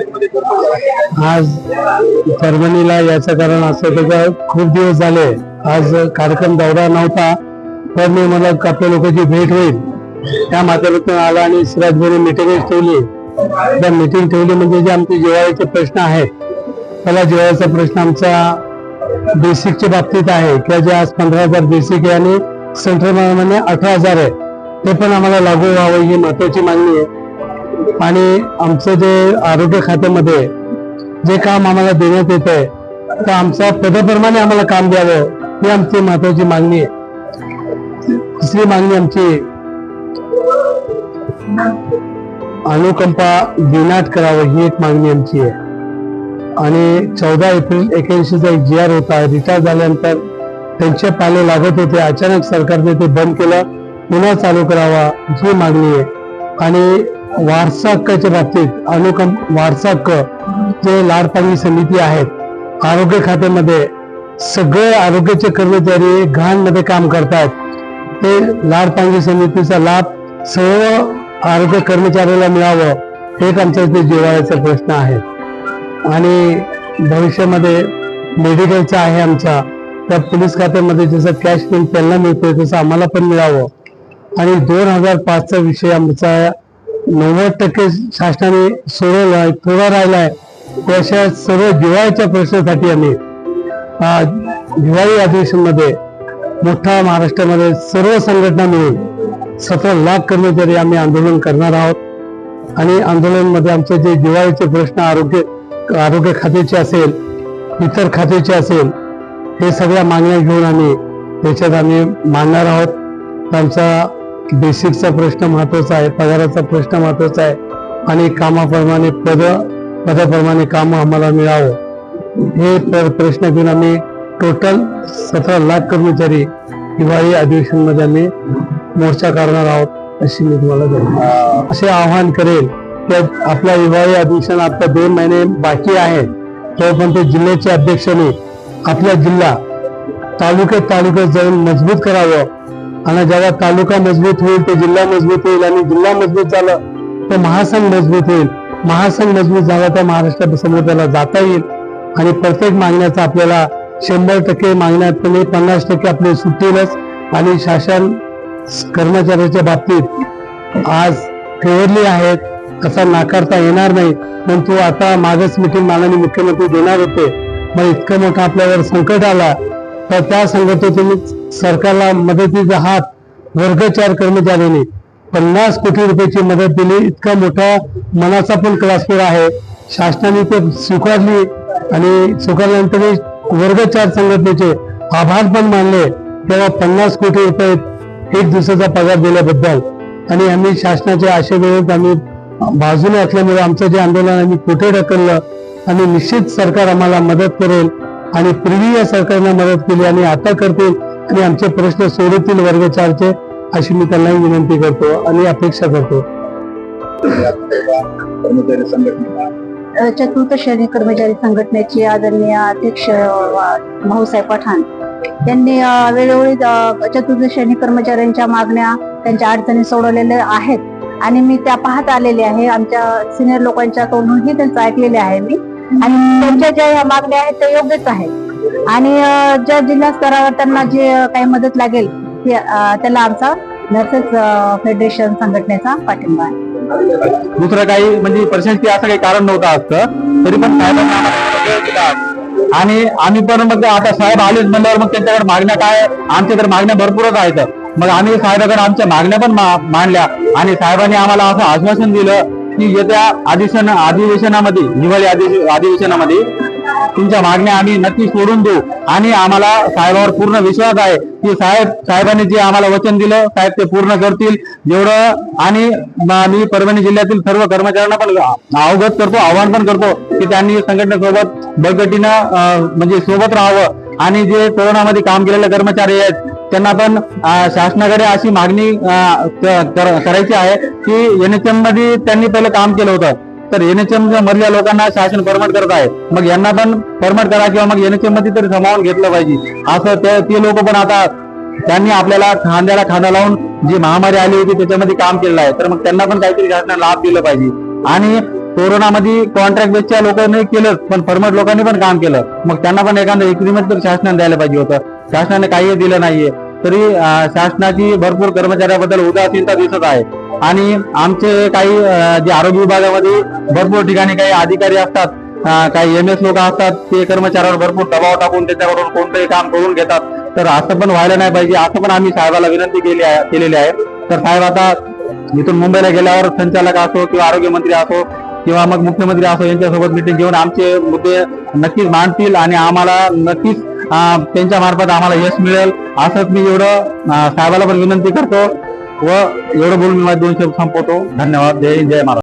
आज परभणीला याचं कारण असं होतं खूप दिवस झाले. आज कार्यक्रम दौरा नव्हता पण मी मला आपल्या लोकांची भेट होईल. त्या माध्यमातून आला आणि सिराजभर मिटिंग ठेवली. त्या मिटिंग ठेवली म्हणजे जे आमचे जेवायचे प्रश्न आहेत त्याला जेवायचा प्रश्न आमचा बेसिकच्या बाबतीत आहे. किंवा जे आज पंधरा हजार बेसिक आहे आणि सेंट्रल प्रमाणे अठरा हजार आहे ते पण आम्हाला लागू व्हावं ही महत्वाची मागणी आहे. आणि आमचं जे आरोग्य खात्यामध्ये जे काम आम्हाला देण्यात येत आहे तर आमच्या पदाप्रमाणे आम्हाला काम द्यावं ही आमची महत्वाची मागणी आहे. तिसरी मागणी आमची अनुकंपा दिनाट करावं ही एक मागणी आमची आहे. आणि चौदा एप्रिल एक्याऐंशीचा एक जी आर होता रिटायर झाल्यानंतर त्यांचे पाले लागत होते अचानक सरकारने ते बंद केलं पुन्हा चालू करावा ही मागणी आहे. आणि वारसा हक्काच्या बाबतीत अनुकम वारसा हक्क जे लाडपांगी समिती आहेत आरोग्य खात्यामध्ये सगळे आरोग्याचे कर्मचारी घाणमध्ये काम करतात. ते लाडपांगी समितीचा लाभ सर्व आरोग्य कर्मचाऱ्याला मिळावं एक आमचा इथे जिव्हाळ्याचा प्रश्न आहे. आणि भविष्यामध्ये मेडिकलचा आहे आमचा त्या पोलीस खात्यामध्ये जसं कॅश पेन त्यांना मिळतोय तसं आम्हाला पण मिळावं. आणि दोन हजार पाचचा विषय आमचा नव्वद टक्के शासनाने सोडवलाय थोडा राहिलाय. त्याच्या सर्व दिवाळीच्या प्रश्नासाठी आम्ही दिवाळी अधिवेशनमध्ये मोठा महाराष्ट्रामध्ये सर्व संघटना मिळून सतरा लाख कर्मचारी आम्ही आंदोलन करणार आहोत. आणि आंदोलनमध्ये आमचे जे दिवाळीचे प्रश्न आरोग्य आरोग्य खात्याचे असेल इतर खात्याचे असेल हे सगळ्या मागण्या घेऊन आम्ही त्याच्यात आम्ही मांडणार आहोत. आमचा बेसिकचा प्रश्न महत्त्वाचा आहे पगाराचा प्रश्न महत्त्वाचा आहे आणि कामाप्रमाणे पद पदाप्रमाणे काम आम्हाला मिळावं. हे प्रश्न घेऊन आम्ही टोटल सतरा लाख कर्मचारी हिवाळी अधिवेशनमध्ये आम्ही मोर्चा काढणार आहोत अशी मी तुम्हाला असे आवाहन करेल की आपल्या हिवाळी अधिवेशन आता दोन महिने बाकी आहे तोपर्यंत जिल्ह्याच्या अध्यक्षांनी आपला जिल्हा तालुक्यात तालुक्यात जाऊन मजबूत करावं आणि जेव्हा तालुका मजबूत होईल ते जिल्हा मजबूत होईल आणि जिल्हा मजबूत झालं तर महासंघ मजबूत होईल. महासंघ मजबूत झाला तर महाराष्ट्रासमोर त्याला जाता येईल. आणि प्रत्येक मागण्याचा आपल्याला शंभर टक्के मागण्यात म्हणजे पन्नास टक्के आपले सुटतीलच आणि शासन कर्मचाऱ्याच्या बाबतीत आज फेवरली आहेत असा नाकारता येणार नाही. परंतु आता मागच मिटिंग माननीय मुख्यमंत्री देणार होते. मग इतकं मोठं आपल्यावर संकट आला तर त्या संघटनेतून सरकारला मदतीचा हात वर्गचार कर्मचाऱ्यांनी पन्नास कोटी रुपयाची मदत दिली. इतका मोठा मनाचा पण क्लासपूर आहे. शासनाने ते स्वीकारली आणि स्वीकारल्यानंतर वर्गचार संघटनेचे आभार पण मानले. तेव्हा पन्नास कोटी रुपये एक दिवसाचा पगार दिल्याबद्दल आणि आम्ही शासनाच्या आशेवेळेत आम्ही बाजूने असल्यामुळे आमचं जे आंदोलन आम्ही कुठे ढकललं? आणि निश्चित सरकार आम्हाला मदत करेल. आणि पूर्वी या सरकारने मदत केली आणि आता करतील आणि आमचे प्रश्न सोडवतील वर्ग चारचे अशी मी त्यांनाही विनंती करतो आणि अपेक्षा करतो. कर्मचारी चतुर्थ श्रेणी कर्मचारी संघटनेचे आदरणीय अध्यक्ष भाऊसाहेब पठाण यांनी अ, वेळोवेळी चतुर्थ श्रेणी कर्मचाऱ्यांच्या मागण्या त्यांच्या अडचणी सोडवलेल्या आहेत आणि मी त्या पाहत आलेले आहे. आमच्या सिनियर लोकांच्या तोंडूनही त्यांचं ऐकलेले आहे मी. आणि त्यांच्या ज्या ह्या मागण्या आहेत त्या योग्यच आहेत. आणि ज्या जिल्हा स्तरावर त्यांना जे काही मदत लागेल ते, त्याला आमचा नर्सेस फेडरेशन संघटनेचा पाठिंबा आहे. दुसरं काही म्हणजे प्रशासकीय असं काही कारण नव्हतं असतं तरी पण साहेबांना आणि आम्ही पण मग आता साहेब आलेच म्हणल्यावर मग त्यांच्याकडे मागण्या काय आमच्याकडे मागण्या भरपूरच आहेत. मग आम्ही साहेबाकडे आमच्या मागण्या पण मांडल्या आणि साहेबांनी आम्हाला असं आश्वासन दिलं की येत्या अधिवेशन अधिवेशनामध्ये हिवाळी अधिवेशनामध्ये तुमच्या मागण्या आम्ही नक्की सोडून देऊ. आणि आम्हाला साहेबावर पूर्ण विश्वास आहे की साहेब साहेबांनी जे आम्हाला वचन दिलं साहेब ते पूर्ण करतील. जेवढं आणि मी परभणी जिल्ह्यातील सर्व कर्मचाऱ्यांना पण अवगत करतो आव्हान पण करतो की त्यांनी संघटनेसोबत बळकटीनं म्हणजे सोबत राहावं. आणि जे कोरोनामध्ये काम केलेले कर्मचारी आहेत त्यांना पण शासनाकडे अशी मागणी करायची आहे की एनएचएममध्ये त्यांनी पहिलं काम केलं होतं. तर एनएचएम मधल्या लोकांना शासन परमट करत आहे. मग यांना पण परमट करा किंवा मग एनएचएममध्ये तरी समावून घेतलं पाहिजे. असं ते- ते लोक पण आता त्यांनी आपल्याला खांद्याला खांदा लावून जी महामारी आली होती त्याच्यामध्ये काम केलेलं आहे. तर मग त्यांना पण काहीतरी शासनाला लाभ दिला पाहिजे. आणि कोरोनामध्ये कॉन्ट्रॅक्ट बेसच्या लोकांनी केलं पण परमट लोकांनी पण काम केलं. मग त्यांना पण एखादं एग्रीमेंट तर शासनाने द्यायला पाहिजे होतं. शासनाने काही दिलं नाहीये. तरी शासनाची भरपूर कर्मचाऱ्याबद्दल उदासीनता दिसत आहे. आणि आमचे काही जे आरोग्य विभागामध्ये भरपूर ठिकाणी काही अधिकारी असतात काही एम एस लोक असतात ते कर्मचाऱ्यावर भरपूर दबाव टाकून त्याच्याकडून कोणतंही काम करून घेतात. तर असं पण व्हायला नाही पाहिजे असं पण आम्ही साहेबाला विनंती केली आहे केलेली आहे. तर साहेब आता इथून मुंबईला गेल्यावर संचालक असो किंवा आरोग्यमंत्री असो किंवा मग मुख्यमंत्री असो यांच्यासोबत मिटिंग घेऊन आमचे मुद्दे नक्कीच मांडतील आणि आम्हाला नक्कीच त्यांच्या मार्फत आम्हाला यश मिळेल. असंच मी एवढं साहेबाला पण विनंती करतो व एवढं बोलून मी माझे दोन शब्द संपवतो. धन्यवाद. जय जय महाराज